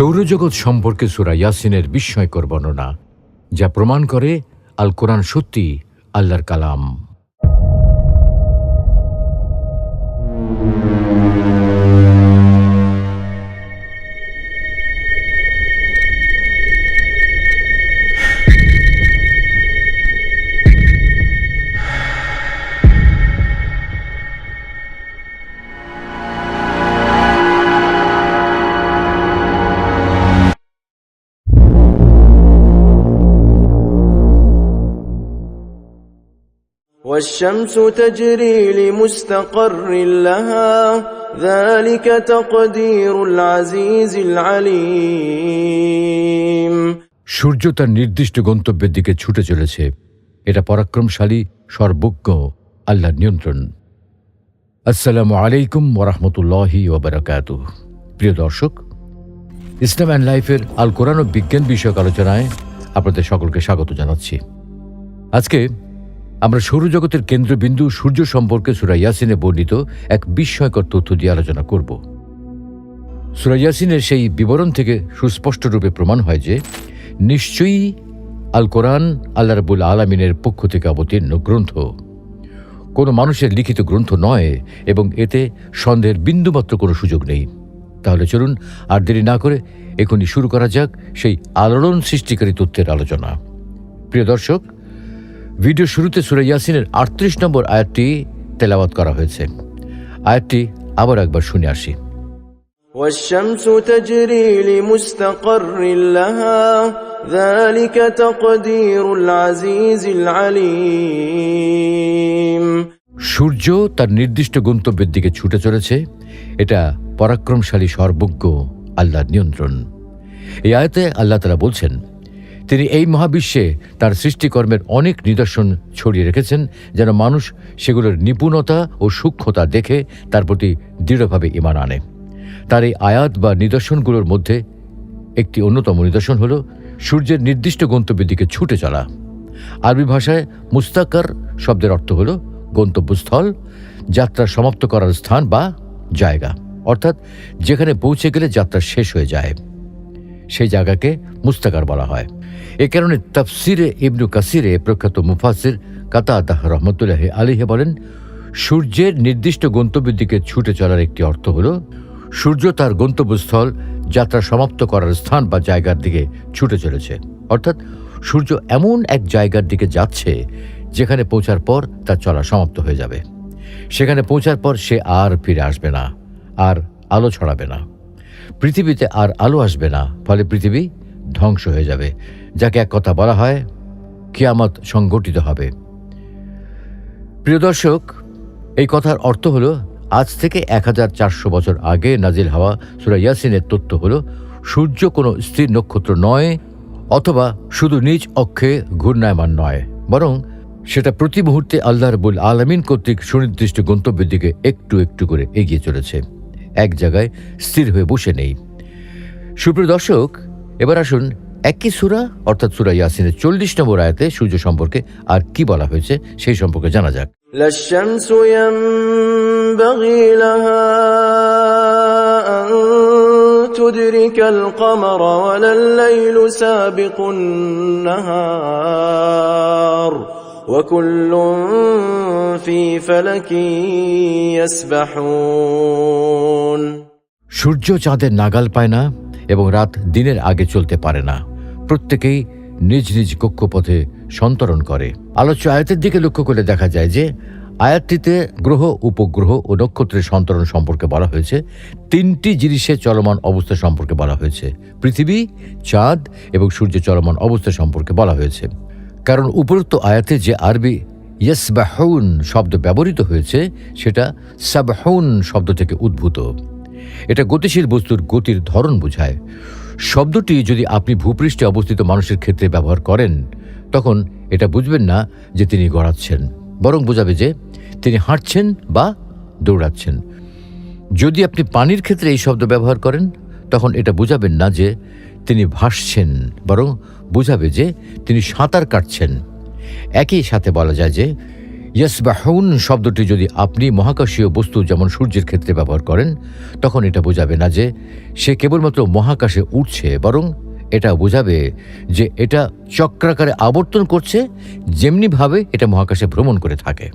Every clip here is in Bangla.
সৌরজগৎ সম্পর্কে সুরা ইয়াসিনের বিস্ময়কর বর্ণনা যা প্রমাণ করে আল কোরআন সত্যি আল্লাহর কালাম। والشمس تجري لمستقر لها ذلك تقدير العزيز العليم সূর্য তার নির্দিষ্ট গন্তব্যের দিকে ছুটে চলেছে এটা পরাক্রমশালী সর্বজ্ঞ আল্লাহর নিয়ন্ত্রণ আসসালামু আলাইকুম ওরহমতুল্লাহি ওবরাকাত প্রিয় দর্শক ইসলাম অ্যান্ড লাইফের আল কোরআন ও বিজ্ঞান বিষয়ক আলোচনায় আপনাদের সকলকে স্বাগত জানাচ্ছি আজকে আমরা সৌরজগতের কেন্দ্রবিন্দু সূর্য সম্পর্কে সুরা ইয়াসিনে বর্ণিত এক বিস্ময়কর তথ্য দিয়ে আলোচনা করব। সুরা ইয়াসিনের সেই বিবরণ থেকে সুস্পষ্ট রূপে প্রমাণ হয় যে, নিশ্চয়ই আল কোরআন আল্লাহ রাবুল আলমিনের পক্ষ থেকে অবতীর্ণ গ্রন্থ। কোনো মানুষের লিখিত গ্রন্থ নয় এবং এতে সন্দেহের বিন্দুমাত্র কোনো সুযোগ নেই। তাহলে চলুন আর দেরি না করে এখনই শুরু করা যাক সেই আলোড়ন সৃষ্টিকারী তথ্যের আলোচনা। প্রিয় দর্শক ভিডিও শুরুতে সুরে ইয়াসিনের আটত্রিশ নম্বর আয়াতটি তেলাওয়াত করা হয়েছে আয়াতটি আবার একবার শুনে আসি والشمس تجري لمستقر لها ذلك تقدير العزيز العليم সূর্য তার নির্দিষ্ট গন্তব্যের দিকে ছুটে চলেছে এটা পরাক্রমশালী সর্বজ্ঞ আল্লাহর নিয়ন্ত্রণ এই আয়তে আল্লাহ তারা বলছেন তিনি এই মহাবিশ্বে তার সৃষ্টিকর্মের অনেক নিদর্শন ছড়িয়ে রেখেছেন, যেন মানুষ সেগুলোর নিপুণতা ও সূক্ষ্মতা দেখে তার প্রতি দৃঢ়ভাবে ইমান আনে। তার এই আয়াত বা নিদর্শনগুলোর মধ্যে একটি অন্যতম নিদর্শন হল, সূর্যের নির্দিষ্ট গন্তব্যের দিকে ছুটে চলা। আরবি ভাষায় মুস্তাকার শব্দের অর্থ হল গন্তব্যস্থল, যাত্রা সমাপ্ত করার স্থান বা জায়গা। অর্থাৎ যেখানে পৌঁছে গেলে যাত্রা শেষ হয়ে যায়। সেই জায়গাকে মুস্তাকার বলা হয়। এ কারণে তাফসিরে ইবনু কাসিরে প্রখ্যাত মুফাসির কাতাদাহ রহমতুল্লাহ আলিহে বলেন, সূর্যের নির্দিষ্ট গন্তব্যের দিকে ছুটে চলার একটি অর্থ হল, সূর্য তার গন্তব্যস্থল যাত্রা সমাপ্ত করার স্থান বা জায়গার দিকে ছুটে চলেছে। অর্থাৎ, সূর্য এমন এক জায়গার দিকে যাচ্ছে যেখানে পৌঁছার পর তার চলা সমাপ্ত হয়ে যাবে। সেখানে পৌঁছার পর সে আর ফিরে আসবে না, আর আলো ছড়াবে না। পৃথিবীতে আর আলো আসবে না, ফলে পৃথিবী ধ্বংস হয়ে যাবে। যাকে এক কথা বলা হয়, কিয়ামত সংগঠিত হবে। প্রিয় দর্শক, এই কথার অর্থ হল, আজ থেকে এক হাজার চারশো বছর আগে নাজিল হওয়া সুরা ইয়াসিনের তথ্য হল, সূর্য কোনো স্থির নক্ষত্র নয়, অথবা শুধু নিজ অক্ষে ঘূর্ণায়মান নয়, বরং সেটা প্রতি মুহূর্তে আল্লাহ রবুল আলমিন কর্তৃক সুনির্দিষ্ট গন্তব্যের দিকে একটু একটু করে এগিয়ে চলেছে, এক জায়গায় স্থির হয়ে বসে নেই। সুপ্রিয় দর্শক, এবার আসুন একই সুরা অর্থাৎ সুরা ইয়াসিনের চল্লিশ নম্বর আয়াতে সূর্য সম্পর্কে আর কি বলা হয়েছে সেই সম্পর্কে জানা যাক لا الشمس ينبغي لها أن تدرك القمر ولا الليل سابق النهار وكل في فلك يسبحون সূর্য চাঁদের নাগাল পায় না এবং রাত দিনের আগে চলতে পারে না প্রত্যেকেই নিজ নিজ কক্ষপথে সন্তরণ করে। আলোচ্য আয়াতের দিকে লক্ষ্য করে দেখা যায় যে, আয়াতটিতে গ্রহ, উপগ্রহ ও নক্ষত্রের সন্তরণ সম্পর্কে বলা হয়েছে। তিনটি জিনিসের চলমান অবস্থা সম্পর্কে বলা হয়েছে। পৃথিবী, চাঁদ এবং সূর্য চলমান অবস্থা সম্পর্কে বলা হয়েছে। কারণ উপরোক্ত আয়াতে যে আরবি ইয়াসবাহুন শব্দ ব্যবহৃত হয়েছে, সেটা সাবহুন শব্দ থেকে উদ্ভূত। এটা গতিশীল বস্তুর গতির ধরন বোঝায়। শব্দটি যদি আপনি ভূপৃষ্ঠে অবস্থিত মানুষের ক্ষেত্রে ব্যবহার করেন, তখন এটা বুঝবেন না যে তিনি গড়াচ্ছেন, বরং বোঝাবে যে তিনি হাঁটছেন বা দৌড়াচ্ছেন। যদি আপনি পানির ক্ষেত্রে এই শব্দ ব্যবহার করেন, তখন এটা বুঝাবেন না যে তিনি ভাসছেন, বরং বুঝাবে যে তিনি সাঁতার কাটছেন। একই সাথে বলা যায় যে ইয়াসবাহুন শব্দটি যদি আপনি মহাকাশীয় বস্তু যেমন সূর্যের ক্ষেত্রে ব্যবহার করেন, তখন এটা বোঝাবে না যে সে কেবলমাত্র মহাকাশে উঠছে বরং এটা বোঝাবে যে এটা চক্রাকারে আবর্তন করছে, যেমনিভাবে এটা মহাকাশে ভ্রমণ করে থাকে।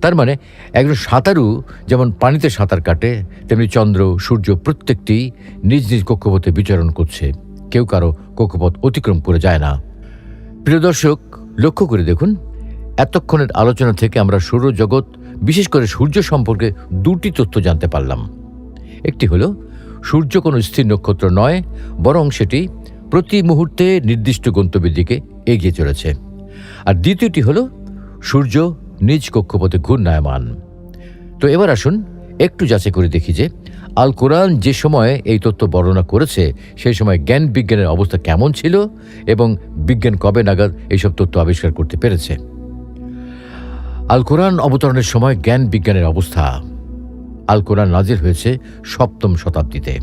তার মানে একজন সাঁতারু যেমন পানিতে সাঁতার কাটে, তেমনি চন্দ্র, সূর্য প্রত্যেকটি নিজ নিজ কক্ষপথে বিচরণ করছে। কেউ কারও কক্ষপথ অতিক্রম করে যায় না। প্রিয় দর্শক, লক্ষ্য করে দেখুন এতক্ষণের আলোচনা থেকে আমরা সৌরজগৎ, বিশেষ করে সূর্য সম্পর্কে দুটি তথ্য জানতে পারলাম। একটি হলো, সূর্য কোনো স্থির নক্ষত্র নয়, বরং সেটি প্রতি মুহূর্তে নির্দিষ্ট গন্তব্যের দিকে এগিয়ে চলেছে। আর দ্বিতীয়টি হলো, সূর্য নিজ কক্ষপথে ঘূর্ণায়মান। তো এবার আসুন, একটু যাচাই করে দেখি যে আল কোরআন যে সময়ে এই তথ্য বর্ণনা করেছে সেই সময় জ্ঞান বিজ্ঞানের অবস্থা কেমন ছিল এবং বিজ্ঞান কবে নাগাদ এইসব তথ্য আবিষ্কার করতে পেরেছে। আল কোরআন অবতরণের সময় জ্ঞান বিজ্ঞানের অবস্থা। আল কোরআন নাজির হয়েছে সপ্তম শতাব্দীতে।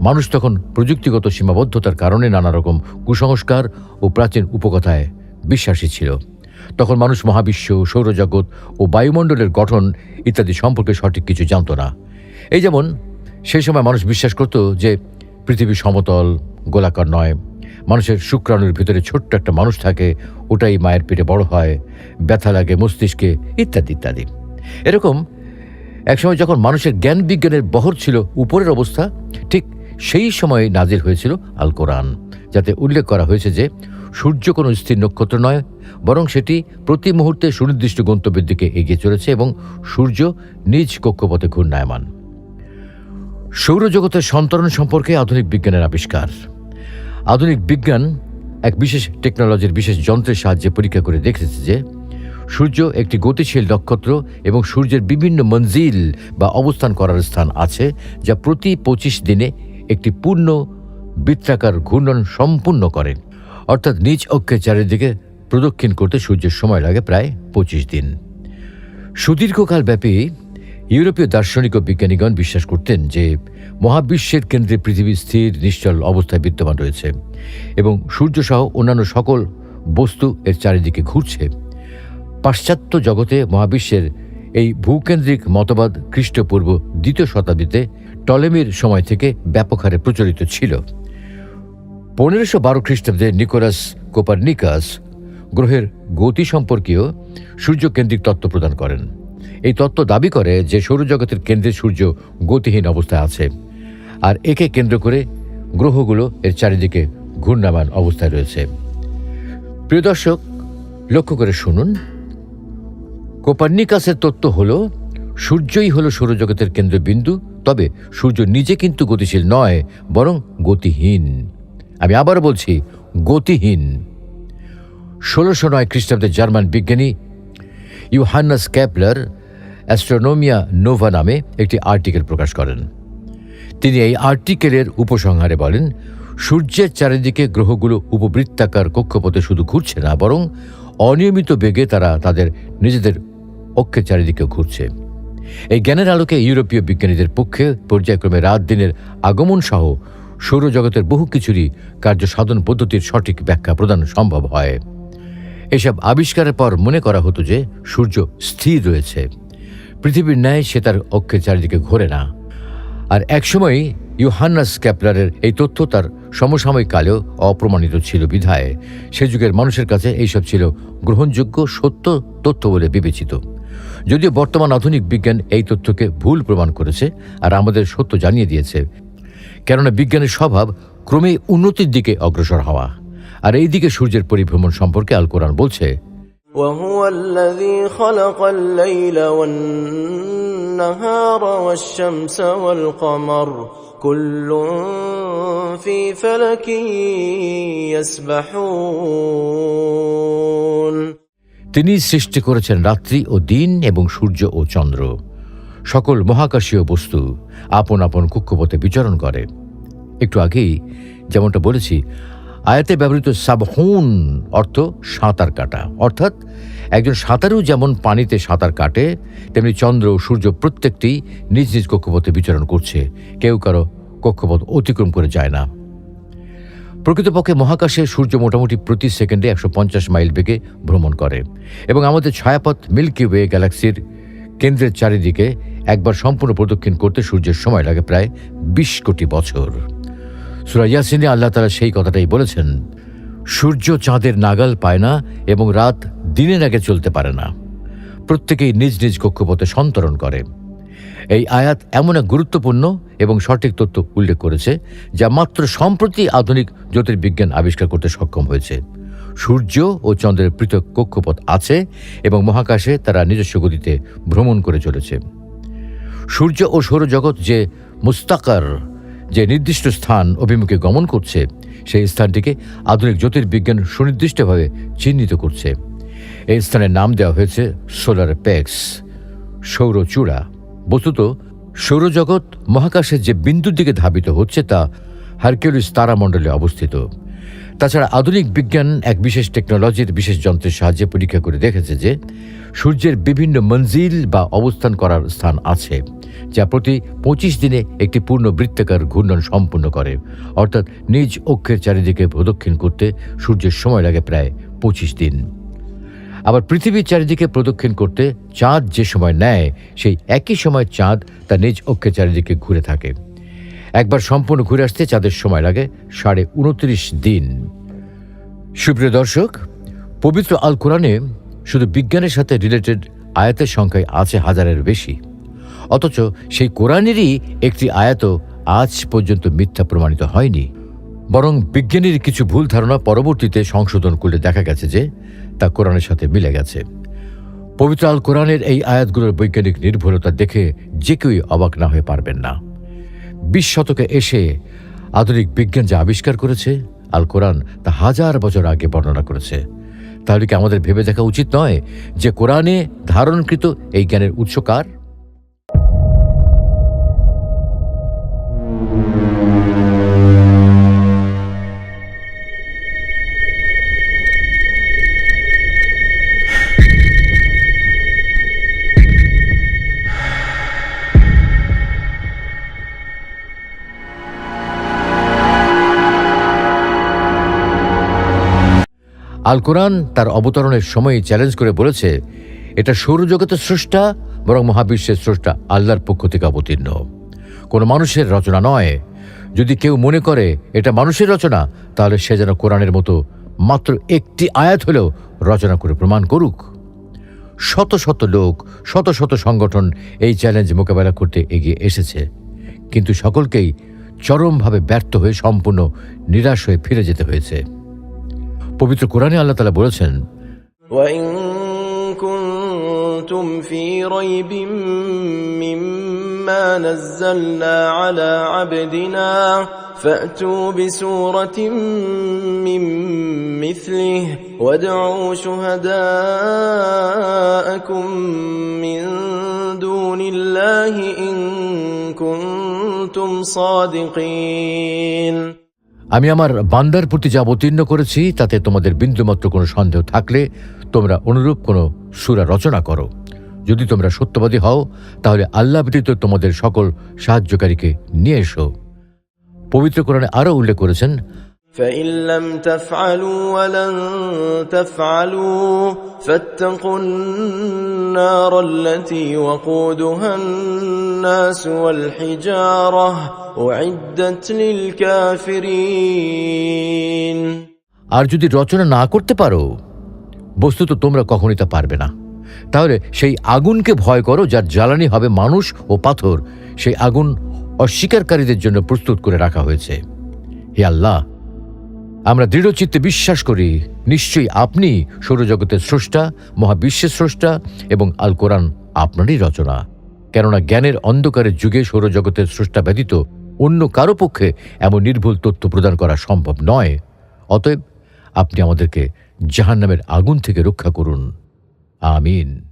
মানুষ তখন প্রযুক্তিগত সীমাবদ্ধতার কারণে নানা রকম কুসংস্কার ও প্রাচীন উপকথায় বিশ্বাসী ছিল। তখন মানুষ মহাবিশ্ব, সৌরজগৎ ও বায়ুমণ্ডলের গঠন ইত্যাদি সম্পর্কে সঠিক কিছু জানত না। এই যেমন, সেই সময় মানুষ বিশ্বাস করত যে পৃথিবী সমতল, গোলাকার নয়। মানুষের শুক্রাণুর ভিতরে ছোট্ট একটা মানুষ থাকে, ওটাই মায়ের পেটে বড় হয়, ব্যথা লাগে, মস্তিষ্কে ইত্যাদি ইত্যাদি। এরকম একসময় যখন মানুষের জ্ঞান বিজ্ঞানের বহর ছিল উপরের অবস্থা, ঠিক সেই সময়ে নাজির হয়েছিল আল কোরআন, যাতে উল্লেখ করা হয়েছে যে সূর্য কোনো স্থির নক্ষত্র নয়, বরং সেটি প্রতি মুহূর্তে সুনির্দিষ্ট গন্তব্যের দিকে এগিয়ে চলেছে এবং সূর্য নিজ কক্ষপথে ঘূর্ণায়মান। সৌরজগতের সন্তরণ সম্পর্কে আধুনিক বিজ্ঞানের আবিষ্কার। আধুনিক বিজ্ঞান এক বিশেষ টেকনোলজির বিশেষ যন্ত্রের সাহায্যে পরীক্ষা করে দেখেছে যে সূর্য একটি গতিশীল নক্ষত্র এবং সূর্যের বিভিন্ন মঞ্জিল বা অবস্থান করার স্থান আছে যা প্রতি পঁচিশ দিনে একটি পূর্ণ বৃত্তাকার ঘূর্ণন সম্পূর্ণ করে। অর্থাৎ নিজ অক্ষের চারিদিকে প্রদক্ষিণ করতে সূর্যের সময় লাগে প্রায় পঁচিশ দিন। সুদীর্ঘকাল ব্যাপী ইউরোপীয় দার্শনিক ও বিজ্ঞানীগণ বিশ্বাস করতেন যে মহাবিশ্বের কেন্দ্রে পৃথিবী স্থির, নিশ্চল অবস্থায় বিদ্যমান রয়েছে এবং সূর্যসহ অন্যান্য সকল বস্তু এর চারিদিকে ঘুরছে। পাশ্চাত্য জগতে মহাবিশ্বের এই ভূকেন্দ্রিক মতবাদ খ্রিস্টপূর্ব দ্বিতীয় শতাব্দীতে টলেমির সময় থেকে ব্যাপক হারে প্রচলিত ছিল। পনেরোশো বারো খ্রিস্টাব্দে নিকোলাস কোপারনিকাস গ্রহের গতি সম্পর্কীয় সূর্যকেন্দ্রিক তত্ত্ব প্রদান করেন। এই তত্ত্ব দাবি করে যে সৌরজগতের কেন্দ্রে সূর্য গতিহীন অবস্থায় আছে, আর একে কেন্দ্র করে গ্রহগুলো এর চারিদিকে ঘূর্ণায়মান অবস্থায় রয়েছে। প্রিয় দর্শক, লক্ষ্য করে শুনুন। কোপার্নিকাসের তত্ত্ব হল, সূর্যই হলো সৌরজগতের কেন্দ্রবিন্দু, তবে সূর্য নিজে কিন্তু গতিশীল নয়, বরং গতিহীন। আমি আবার বলছি, গতিহীন। ষোলোশো নয় খ্রিস্টাব্দের জার্মান বিজ্ঞানী ইউহান্নাস ক্যাপলার অ্যাস্ট্রোনোমিয়া নোভা নামে একটি আর্টিকেল প্রকাশ করেন। তিনি এই আর্টিকেলের উপসংহারে বলেন, সূর্যের চারিদিকে গ্রহগুলো উপবৃত্তাকার কক্ষপথে শুধু ঘুরছে না, বরং অনিয়মিত বেগে তারা তাদের নিজেদের অক্ষের চারিদিকে ঘুরছে। এই জ্ঞানের আলোকে ইউরোপীয় বিজ্ঞানীদের পক্ষে পর্যায়ক্রমে রাত দিনের আগমন সহ সৌরজগতের বহু কিছুরই কার্য সাধন পদ্ধতির সঠিক ব্যাখ্যা প্রদান সম্ভব হয়। এসব আবিষ্কারের পর মনে করা হতো যে সূর্য স্থির রয়েছে। পৃথিবীর ন্যায় সে তার অক্ষের চারিদিকে ঘোরে না। আর একসময় ইউহান্নাস ক্যাপলারের এই তথ্য তার সমসাময়িক কালেও অপ্রমাণিত ছিল বিধায়। সে যুগের মানুষের কাছে এইসব ছিল গ্রহণযোগ্য, সত্য তথ্য বলে বিবেচিত। যদিও বর্তমান আধুনিক বিজ্ঞান এই তথ্যকে ভুল প্রমাণ করেছে আর আমাদের সত্য জানিয়ে দিয়েছে। কেননা বিজ্ঞানের স্বভাব ক্রমেই উন্নতির দিকে অগ্রসর হওয়া। আর এই দিকে সূর্যের পরিভ্রমণ সম্পর্কে আল কোরআন বলছে وهو الذي خلق الليل والنهار والشمس والقمر كل في فلك يسبحون তিনি সৃষ্টি করেছেন রাত্রি ও দিন এবং সূর্য ও চন্দ্র সকল মহাকাশীয় বস্তু আপন আপন কক্ষপথে বিচরণ করে একটু আগেই যেমনটা বলেছি আয়াতে ব্যবহৃত সাবহুন অর্থ সাঁতার কাটা। অর্থাৎ একজন সাঁতারু যেমন পানিতে সাঁতার কাটে, তেমনি চন্দ্র ও সূর্য প্রত্যেকটি নিজ নিজ কক্ষপথে বিচরণ করছে। কেউ কারও কক্ষপথ অতিক্রম করে যায় না। প্রকৃতপক্ষে মহাকাশে সূর্য মোটামুটি প্রতি সেকেন্ডে একশো পঞ্চাশ মাইল বেগে ভ্রমণ করে এবং আমাদের ছায়াপথ মিল্কি ওয়ে গ্যালাক্সির কেন্দ্রের চারিদিকে একবার সম্পূর্ণ প্রদক্ষিণ করতে সূর্যের সময় লাগে প্রায় বিশ কোটি বছর। সুরা ইয়াসিনে আল্লাহ তালা সেই কথাটাই বলেছেন, সূর্য চাঁদের নাগাল পায় না এবং রাত দিনের আগে চলতে পারে না। প্রত্যেকেই নিজ নিজ কক্ষপথে সন্তরণ করে। এই আয়াত এমন এক গুরুত্বপূর্ণ এবং সঠিক তথ্য উল্লেখ করেছে, যা মাত্র সম্প্রতি আধুনিক জ্যোতির্বিজ্ঞান আবিষ্কার করতে সক্ষম হয়েছে। সূর্য ও চন্দ্রের পৃথক কক্ষপথ আছে এবং মহাকাশে তারা নিজস্ব গতিতে ভ্রমণ করে চলেছে। সূর্য ও সৌরজগৎ যে মুস্তাকার যে নির্দিষ্ট স্থান অভিমুখে গমন করছে, সেই স্থানটিকে আধুনিক জ্যোতির্বিজ্ঞান সুনির্দিষ্টভাবে চিহ্নিত করছে। এই স্থানের নাম দেওয়া হয়েছে সোলার প্যাক্স, সৌরচূড়া। বস্তুত, সৌরজগৎ মহাকাশের যে বিন্দুর দিকে ধাবিত হচ্ছে তা হারকিউলিস তারামণ্ডলে অবস্থিত। তাছাড়া আধুনিক বিজ্ঞান এক বিশেষ টেকনোলজির বিশেষ যন্ত্রের সাহায্যে পরীক্ষা করে দেখেছে যে সূর্যের বিভিন্ন মঞ্জিল বা অবস্থান করার স্থান আছে, যা প্রতি পঁচিশ দিনে একটি পূর্ণ বৃত্তাকার ঘূর্ণন সম্পূর্ণ করে। অর্থাৎ নিজ অক্ষের চারিদিকে প্রদক্ষিণ করতে সূর্যের সময় লাগে প্রায় পঁচিশ দিন। আবার পৃথিবীর চারিদিকে প্রদক্ষিণ করতে চাঁদ যে সময় নেয়, সেই একই সময় চাঁদ তার নিজ অক্ষের চারিদিকে ঘুরে থাকে। একবার সম্পূর্ণ ঘুরে আসতে চাঁদের সময় লাগে সাড়ে উনত্রিশ দিন। সুপ্রিয় দর্শক, পবিত্র আল কোরআনে শুধু বিজ্ঞানের সাথে রিলেটেড আয়াতের সংখ্যায় আছে হাজারের বেশি। অথচ সেই কোরআনেরই একটি আয়াত আজ পর্যন্ত মিথ্যা প্রমাণিত হয়নি। বরং বিজ্ঞানীর কিছু ভুল ধারণা পরবর্তীতে সংশোধন করলে দেখা গেছে যে তা কোরআনের সাথে মিলে গেছে। পবিত্র আল কোরআনের এই আয়াতগুলোর বৈজ্ঞানিক নির্ভরতা দেখে যে কেউই অবাক না হয়ে পারবেন না। বিশ শতকে এসে আধুনিক বিজ্ঞান যা আবিষ্কার করেছে, আল কোরআন তা হাজার বছর আগে বর্ণনা করেছে। তাহলে কি আমাদের ভেবে দেখা উচিত নয় যে কোরআনে ধারণকৃত এই জ্ঞানের উৎস কার? আল কোরআন তার অবতরণের সময় চ্যালেঞ্জ করে বলেছে, এটা সৌরজগতের স্রষ্টা বরং মহাবিশ্বের স্রষ্টা আল্লাহর পক্ষ থেকে অবতীর্ণ। কোনো মানুষের রচনা নয়। যদি কেউ মনে করে এটা মানুষের রচনা, তাহলে সে যেন কোরআনের মতো মাত্র একটি আয়াত হলেও রচনা করে প্রমাণ করুক। শত শত লোক, শত শত সংগঠন এই চ্যালেঞ্জ মোকাবেলা করতে এগিয়ে এসেছে। কিন্তু সকলকেই চরমভাবে ব্যর্থ হয়ে সম্পূর্ণ নিরাশ হয়ে ফিরে যেতে হয়েছে। পবিত্র কোরআনে আল্লাহ তালা বলেছেন وإن كنتم في ريب مما نزلنا على عبدنا فأتوا بسورة من مثله وادعوا شهداءكم من دون الله إن كنتم صادقين আমি আমার বান্দার প্রতি যা অবতীর্ণ করেছি, তাতে তোমাদের বিন্দুমাত্র কোনো সন্দেহ থাকলে তোমরা অনুরূপ কোনো সুরা রচনা করো। যদি তোমরা সত্যবাদী হও, তাহলে আল্লাহ ব্যতীত তোমাদের সকল সাহায্যকারীকে নিয়ে এসো। পবিত্র কোরআনে আরও উল্লেখ করেছেন فإن لم تفعلوا ولن تفعلوا فاتقوا النار التي وقودها الناس والحجارة أعدت للكافرين আর যদি রচনা না করতে পারো বস্তুত তোমরা কখনই তা পারবে না তাহলে সেই আগুনকে ভয় করো যার জ্বালানি হবে মানুষ ও পাথর সেই আগুন অস্বীকারীদের জন্য প্রস্তুত করে রাখা হয়েছে হে আল্লাহ আমরা দৃঢ়চিত্তে বিশ্বাস করি, নিশ্চয়ই আপনি সৌরজগতের স্রষ্টা, মহাবিশ্বের স্রষ্টা এবং আল কোরআন আপনারই রচনা। কেননা জ্ঞানের অন্ধকারের যুগে সৌরজগতের স্রষ্টা ব্যতীত অন্য কারও পক্ষে এমন নির্ভুল তথ্য প্রদান করা সম্ভব নয়। অতএব আপনি আমাদেরকে জাহান্নামের আগুন থেকে রক্ষা করুন। আমিন।